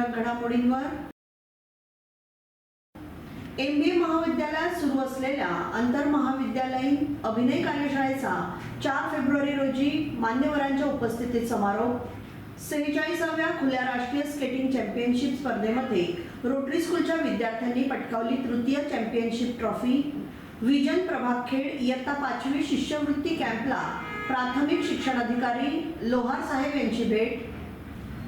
एक ठळक घडामोडींवर? एम बी ए महाविद्यालयात सुरू असलेल्या आंतर महाविद्यालयीन अभिनय कार्यशाळेचा चार फेब्रुवारी रोजी मान्यवरांच्या उपस्थितीत समारोप. सेहेचाळीसाव्या खुल्या राष्ट्रीय स्केटिंग चॅम्पियनशिप स्पर्धेमध्ये रोटरी स्कूलच्या विद्यार्थ्यांनी पटकावली तृतीय चॅम्पियनशिप ट्रॉफी. विजन प्रभाखेड इयत्ता पाचवी शिष्यवृत्ती कॅम्पला प्राथमिक शिक्षणाधिकारी लोहार साहेब यांची भेट.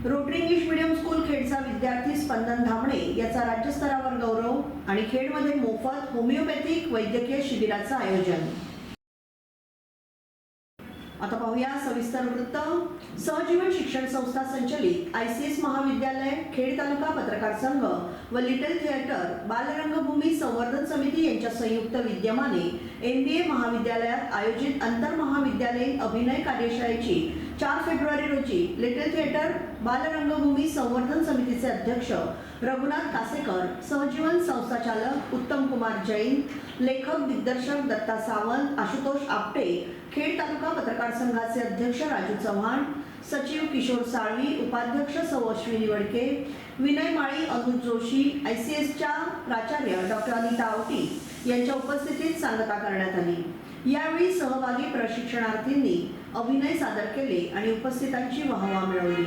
रोटरी इंग्लिश मीडियम स्कूल खेडचा विद्यार्थी स्पंदन धामणे याचा राज्यस्तरावर गौरव आणि खेडमध्ये मोफत होमिओपॅथिक वैद्यकीय शिबिराचं आयोजन. आता पाहूया सविस्तर वृत्त. सहजीवन शिक्षण संस्था संचलित आय सी एस महाविद्यालय खेड तालुका पत्रकार संघ व लिटल थिएटर बालरंगभूमी संवर्धन समिती यांच्या संयुक्त विद्यमाने एम बी ए महाविद्यालयात आयोजित आंतर महाविद्यालयीन अभिनय कार्यशाळेची चार फेब्रुवारी रोजी लिटल थिएटर बालरंगभूमी संवर्धन समितीचे अध्यक्ष रघुनाथ कासेकर सहजीवन संस्थाचालक उत्तम कुमार जैन लेखक दिग्दर्शक दत्ता सावंत आशुतोष आपटे खेड तालुका पत्रकार संघाचे अध्यक्ष राजू चव्हाण सचिव किशोर साळवी उपाध्यक्ष सौ अश्विनी वडके विनय माळी अनुज जोशी आय सी एसच्या प्राचार्य डॉक्टर अनिता आवटी यांच्या उपस्थितीत सांगता करण्यात आली. यावेळी सहभागी प्रशिक्षणार्थींनी अभिनय सादर केले आणि उपस्थितांची वाहवा मिळवली.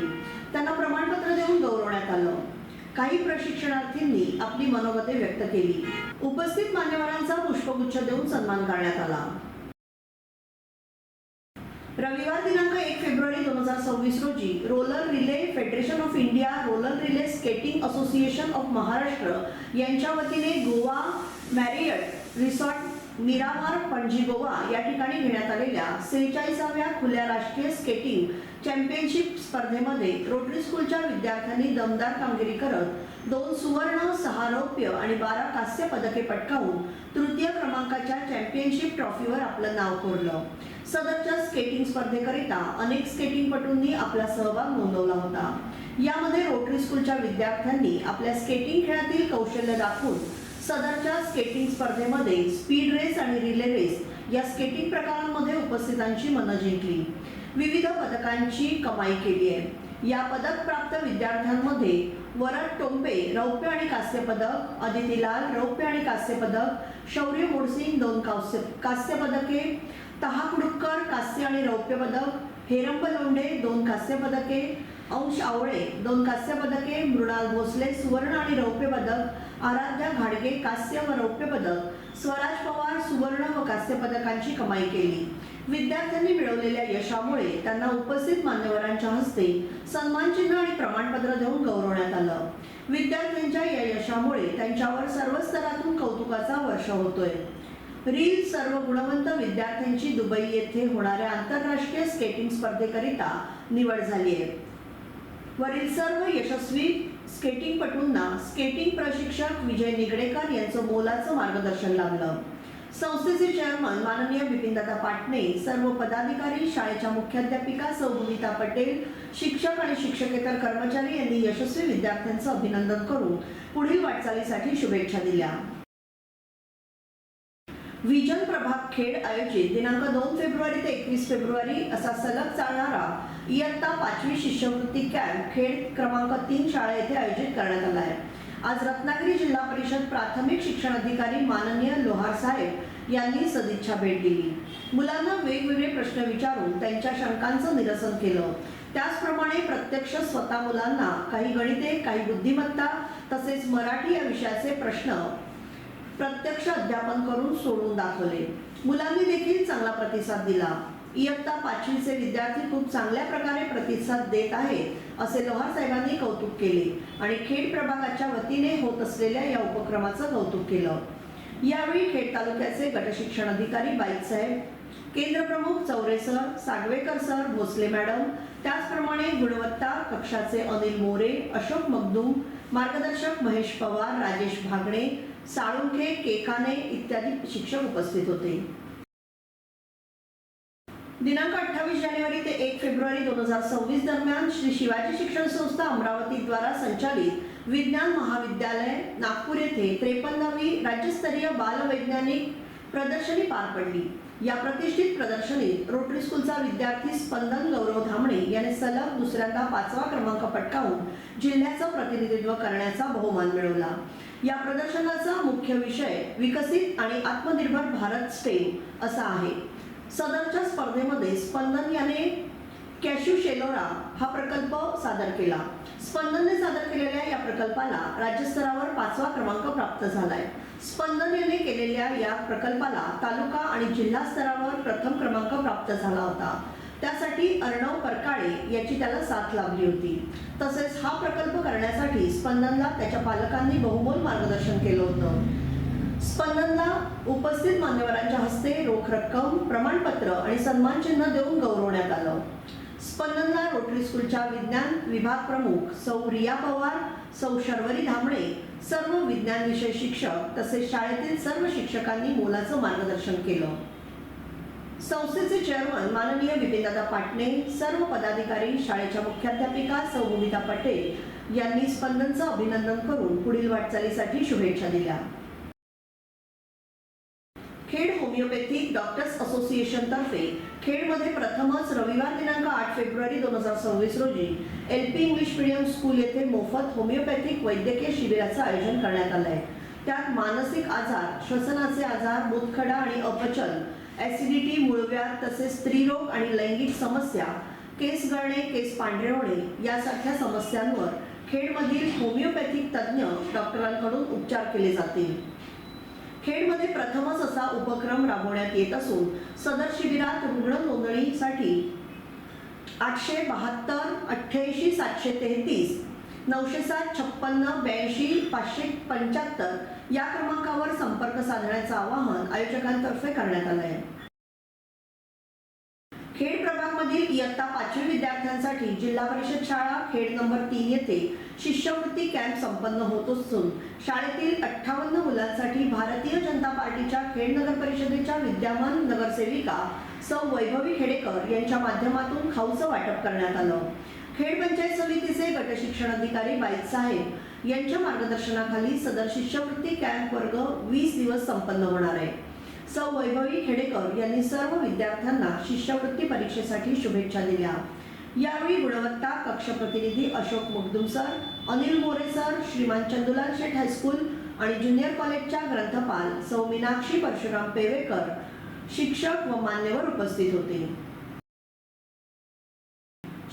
त्यांना प्रमाणपत्र देऊन गौरवण्यात आलं. काही प्रशिक्षणार्थींनी आपली मनोगते व्यक्त केली. उपस्थित मान्यवरांचा पुष्पगुच्छ देऊन सन्मान करण्यात आला. रविवार दिनांक एक फेब्रुवारी दोन हजार सव्वीस रोजी roller relay federation of India roller relay skating association of Maharashtra यांच्या वतीने गोवा मॅरियट रिसॉर्ट मिरामार पणजी गोवा या ठिकाणी घेण्यात आलेल्या सेहेचाळीसाव्या खुल्या राष्ट्रीय स्केटिंग चॅम्पियनशिप स्पर्धेमध्ये रोटरी स्कूलच्या विद्यार्थ्यांनी दमदार कामगिरी करत दोन सुवर्ण सहा रौप्य आणि बारा कांस्य पदके पटकावून तृतीय क्रमांकाच्या चॅम्पियनशिप ट्रॉफीवर आपलं नाव कोरलं. सदरच्या स्केटिंग स्पर्धेकरिता अनेक स्केटिंगपटूंनी आपला सहभाग नोंदवला होता. यामध्ये रोटरी स्कूलच्या विद्यार्थ्यांनी आपल्या स्केटिंग खेळातील कौशल्य दाखवून सदरच्या स्केटिंग स्पर्धेमध्ये स्पीड रेस आणि रिले रेस या स्केटिंग प्रकारांमध्ये उपस्थितांची मनं जिंकली. विविध पदकांची कमाई केली आहे. या पदक प्राप्त विद्यार्थ्यांमध्ये वरद टोंपे रौप्य आणि कांस्य पदक अदिती लाल रौप्य आणि कांस्य पदक शौर्य मोडसिंग दोन कांस्य कांस्य पदके तहा कुडुक्कर कांस्य आणि रौप्य पदक हेरंब लोंढे दोन कांस्य पदके अंश आवळे दोन कांस्य पदके मृणाल भोसले सुवर्ण आणि रौप्य पदक आराध्या घाडगे कांस्य व रौप्य पदक स्वराज पवार सुवर्ण व कांस्य पदकांची कमाई केली. विद्यार्थ्यांनी मिळवलेल्या यशामुळे त्यांना उपस्थित मान्यवरांच्या हस्ते सन्मानचिन्ह आणि प्रमाणपत्र देऊन गौरवण्यात आलं. विद्यार्थ्यांच्या या यशामुळे त्यांच्यावर सर्व स्तरातून कौतुकाचा वर्ष होतोय. रील सर्व गुणवंत विद्यार्थ्यांची दुबई येथे होणाऱ्या आंतरराष्ट्रीय स्केटिंग स्पर्धेकरिता निवड झाली आहे वरील सर्व यशस्वी स्केटिंगपटूंना स्केटिंग प्रशिक्षक विजय निगडेकर यांचं मोलाचं मार्गदर्शन लाभलं. संस्थेचे चेअरमन माननीय बिपिनदादा पाटणे सर्व पदाधिकारी शाळेच्या मुख्याध्यापिका सौभूमिता पटेल शिक्षक आणि शिक्षकेतर कर्मचारी यांनी यशस्वी विद्यार्थ्यांचं अभिनंदन करून पुढील वाटचालीसाठी शुभेच्छा दिल्या. विजन प्रभाग खेड आयोजित दिनांक दोन फेब्रुवारी ते एकवीस फेब्रुवारी असा सलग चालणारा इयत्ता पाचवी शिष्यवृत्ती कॅम्प खेड क्रमांक तीन शाळा येथे आयोजित करण्यात आला आहे. आज रत्नागिरी जिल्हा परिषद प्राथमिक शिक्षण अधिकारी माननीय लोहार साहेब यांनी सदिच्छा भेट दिली. मुलांना वेगवेगळे प्रश्न विचारून त्यांच्या शंकांचं निरसन केलं. त्याचप्रमाणे प्रत्यक्ष स्वतः मुलांना काही गणिते काही बुद्धिमत्ता तसेच मराठी या विषयाचे प्रश्न प्रत्यक्ष अध्यापन करून सोडून दाखवले. मुलांनी देखील चांगला प्रतिसाद दिला. इयत्ता पाचवीचे विद्यार्थी खूप चांगल्या प्रकारे प्रतिसाद देत आहेत असे लोहार साहेबांनी कौतुक केले. आणि खेड प्रभागाच्या वतीने होत असलेल्या या उपक्रमाचं कौतुक केलं. यावेळी खेड तालुक्याचे गटशिक्षण अधिकारी बाईकसाहेब केंद्रप्रमुख Choure sir Sagvekar sir Bhosale madam त्याचप्रमाणे गुणवत्ता कक्षाचे अनिल मोरे अशोक मगदूम मार्गदर्शक महेश पवार राजेश भागणे साळुंखे केकाने इत्यादी शिक्षक उपस्थित होते. दिनांक अठ्ठावीस जानेवारी ते एक फेब्रुवारी दोन हजार सव्वीस दरम्यान श्री शिवाजी शिक्षण संस्था अमरावती द्वारा संचालित विज्ञान महाविद्यालय नागपूर येथे त्रेपन्नावी राज्यस्तरीय बालवैज्ञानिक प्रदर्शनी पार पडली. या प्रतिष्ठित प्रदर्शनीत रोटरी स्कूलचा विद्यार्थी स्पंदन गौरव धामणे याने सलग दुसऱ्यांदा पाचवा क्रमांक पटकावून जिल्ह्याचं प्रतिनिधित्व करण्याचा बहुमान मिळवला. या प्रदर्शनाचा मुख्य विषय विकसित आणि आत्मनिर्भर भारत स्टेम असा आहे. सदरच्या स्पर्धेमध्ये स्पंदन याने कॅशू शेलोरा हा प्रकल्प सादर केला. स्पंदनने सादर केलेल्या या प्रकल्पाला राज्यस्तरावर पाचवा क्रमांक प्राप्त झालाय. स्पंदन याने केलेल्या या प्रकल्पाला तालुका आणि जिल्हा स्तरावर प्रथम क्रमांक प्राप्त झाला होता. त्यासाठी अर्णव परकाळे याची त्याला साथ लाभली होती. तसेच हा प्रकल्प करण्यासाठी स्पंदनला त्याच्या पालकांनी बहुमोल मार्गदर्शन केलं होतं. स्पंदनला उपस्थित मान्यवरांच्या हस्ते रोख रक्कम प्रमाणपत्र आणि सन्मान चिन्ह देऊन गौरवण्यात आलं. स्पंदनला रोटरी स्कूलच्या विज्ञान विभाग प्रमुख सौ रिया पवार सौ शर्वरी धामणे सर्व विज्ञान विषय शिक्षक तसेच शाळेतील सर्व शिक्षकांनी मोलाचं मार्गदर्शन केलं. संस्थेचे चेअरमन माननीय विपिनदादा पाटणे सर्व पदाधिकारी शाळेच्या मुख्याध्यापिका सौ भूमिता पटेल यांनी स्पंदनचं अभिनंदन करून पुढील वाटचालीसाठी शुभेच्छा दिल्या खेड होमिओपॅथिक डॉक्टर्स असोसिएशन तर्फे खेडमध्ये प्रथमच रविवार दिनांक आठ फेब्रुवारी दोन हजार सव्वीस रोजी L P English medium school येथे मोफत होमिओपॅथिक वैद्यकीय शिबिराचं आयोजन करण्यात आलं आहे. त्यात मानसिक आजार श्वसनाचे आजार मुतखडा आणि अपचन ऍसिडिटी मुळव्या तसेच स्त्रीरोग आणि लैंगिक समस्या केस गळणे केस पांढरे होणे यासारख्या समस्यांवर खेडमधील होमिओपॅथिक तज्ज्ञ डॉक्टरांकडून उपचार केले जातील. खेडमध्ये प्रथमच असा उपक्रम राबवण्यात येत असून सदर शिबिरात रुग्ण नोंदणीसाठी आठशे बहात्तर अठ्ठ्याऐंशी सातशे तेहतीस नऊशे सात छप्पन्न ब्याऐंशी पाचशे पंच्याहत्तर या क्रमांकावर संपर्क साधण्याचं आवाहन आयोजकांतर्फे करण्यात आलं आहे. खेड प्रभागमधील इयत्ता पाचवी विद्यार्थ्यांसाठी जिल्हा परिषद शाळा खेड नंबर तीन येथे शिष्यवृत्ती कॅम्प संपन्न होत असून शाळेतील अठ्ठावन्न मुलांसाठी भारतीय जनता पार्टीच्या खेड नगर परिषदेच्या विद्यमान नगरसेविका सौ वैभवी खेडेकर यांच्या माध्यमातून खाऊचं वाटप करण्यात आलं. खेड पंचायत समितीचे गट शिक्षण अधिकारी बाईत साहेब यांच्या मार्गदर्शनाखाली सदर शिष्यवृत्ती कॅम्प वर्ग वीस दिवस संपन्न होणार आहे. सौ वैभवी खेडेकर यांनी सर्व विद्यार्थ्यांना शिष्यवृत्ती परीक्षेसाठी शुभेच्छा दिल्या. यावेळी गुणवत्ता कक्ष प्रतिनिधी Ashok Mugdum sir Anil More sir Shriman Chandulal Sheth high school आणि ज्युनियर कॉलेजच्या ग्रंथपाल सौ मीनाक्षी परशुराम पेवेकर शिक्षक व मान्यवर उपस्थित होते.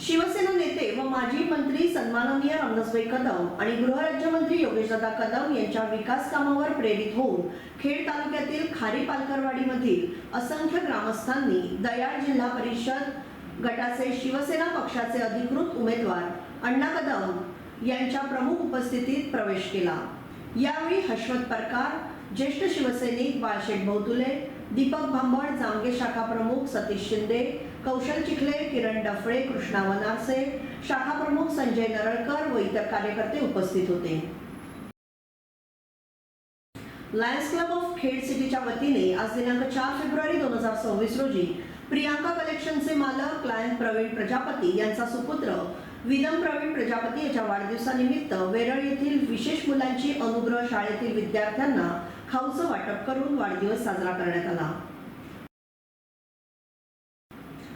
शिवसेना नेते व माजी मंत्री सन्माननीय रामदासभाई कदम आणि गृहराज्यमंत्री योगेशदादा कदम यांच्या विकास कामावर प्रेरित होऊन खेड तालुक्यातील खारी पालकरवाडीमधील असंख्य ग्रामस्थांनी दयाळ जिल्हा परिषद गटाचे शिवसेना पक्षाचे अधिकृत उमेदवार अण्णा कदम यांच्या प्रमुख उपस्थितीत प्रवेश केला. यावेळी हर्षवत परकार ज्येष्ठ शिवसैनिक बाळशेठ बहुतुले दीपक भांबड जामगे शाखा प्रमुख सतीश शिंदे कौशल चिखले किरण डफळे कृष्णा वनारसे शाखा प्रमुख संजय नरळकर व इतर कार्यकर्ते उपस्थित होते. लायन्स क्लब ऑफ खेड सिटीच्या वतीने आज दिनांक चार फेब्रुवारी दोन हजार सव्वीस रोजी प्रियांका कलेक्शनचे मालक क्लायंट प्रवीण प्रजापती यांचा सुपुत्र. विदम प्रवीण प्रजापती याच्या वाढदिवसानिमित्त वेरळ येथील विशेष मुलांची अनुग्रह शाळेतील विद्यार्थ्यांना खाऊचं वाटप करून वाढदिवस साजरा करण्यात आला.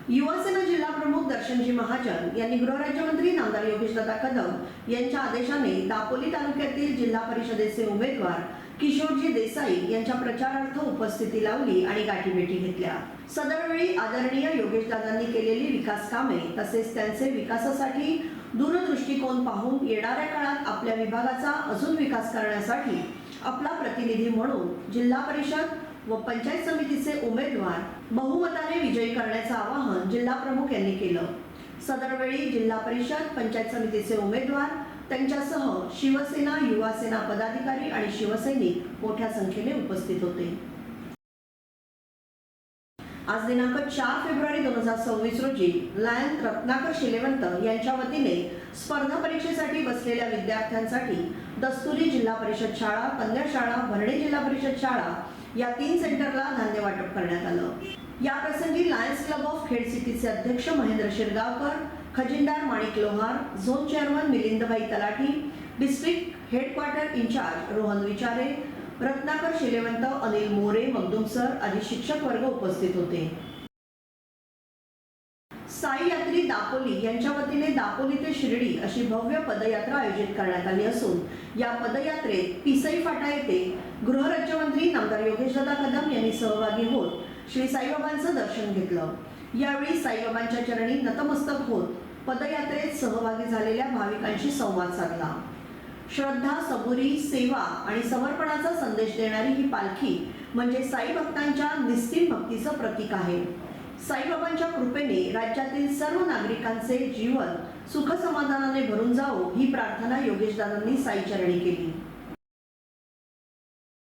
युवासेना जिल्हा प्रमुख दर्शनजी महाजन यांनी गृहराज्यमंत्री नामदार योगेशदादा कदम यांच्या आदेशाने दापोली तालुक्यातील जिल्हा परिषदेचे उमेदवार किशोरजी देसाई यांच्या प्रचारार्थ उपस्थिती लावली आणि गाठीभेटी घेतल्या. सदरवेळी आदरणीय योगेशदादांनी केलेली विकास कामे तसेच त्यांचे विकासासाठी दूरदृष्टिकोन पाहून येणाऱ्या काळात आपल्या विभागाचा अजून विकास करण्यासाठी आपला प्रतिनिधी म्हणून जिल्हा परिषद व पंचायत समितीचे उमेदवार बहुमताने विजयी करण्याचं आवाहन जिल्हा प्रमुख यांनी केलं. सदरवेळी जिल्हा परिषद पंचायत समितीचे उमेदवार त्यांच्यासह शिवसेना युवासेना पदाधिकारी आणि शिवसैनिक मोठ्या संख्येने उपस्थित होते. आज दिनांक चार फेब्रुवारी दोन हजार सव्वीस रोजी लायन रत्नाकर शिलेवंत यांच्या वतीने स्पर्धा परीक्षेसाठी बसलेल्या विद्यार्थ्यांसाठी दस्तुरी जिल्हा परिषद शाळा कन्या शाळा भरणे जिल्हा परिषद शाळा या तीन सेंटरला धान्य वाटप करण्यात आलं. या प्रसंगी लायन्स क्लब ऑफ खेड सिटीचे अध्यक्ष महेंद्र शिरगावकर खजिनदार Manik Lohar zone chairman मिलिंदभाई Talathi district headquarter incharge Rohan Vichare Ratnakar Shilevant Anil More Magdum sir आदी शिक्षक वर्ग उपस्थित होते. साई यात्री दापोली यांच्या वतीने दापोली ते शिर्डी अशी भव्य पदयात्रा आयोजित करण्यात आली असून या पदयात्रेत पिसई फाटा येथे गृहराज्यमंत्री नामदार योगेशदादा कदम यांनी सहभागी होत श्री साईबाबांचं दर्शन घेतलं. यावेळी साईबाबांच्या चरणी नतमस्तक होत पदयात्रेत सहभागी झालेल्या भाविकांशी संवाद साधला. श्रद्धा सबुरी सेवा आणि समर्पणाचा संदेश देणारी ही पालखी म्हणजे साई भक्तांच्या निस्तीन भक्तीचं प्रतीक आहे. साईबाबांच्या कृपेने राज्यातील सर्व नागरिकांचे जीवन सुख समाधानाने भरून जावो ही प्रार्थना योगेशदादांनी साईचरणी केली.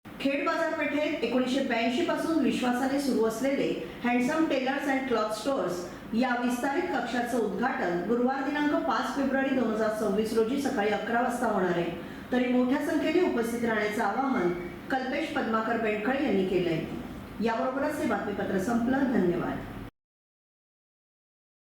खेड बाजारपेठेत एकोणीसशे ब्याऐंशी पासून विश्वासाने सुरू असलेले handsome tailors and cloth stores या विस्तारित कक्षाचं उद्घाटन गुरुवार दिनांक पाच फेब्रुवारी दोन हजार सव्वीस रोजी सकाळी अकरा वाजता होणार आहे. तरी मोठ्या संख्येने उपस्थित राहण्याचं आवाहन कल्पेश पद्माकर बेंडखळे यांनी केलंय. याबरोबरच हे बातमीपत्र संपलं. धन्यवाद.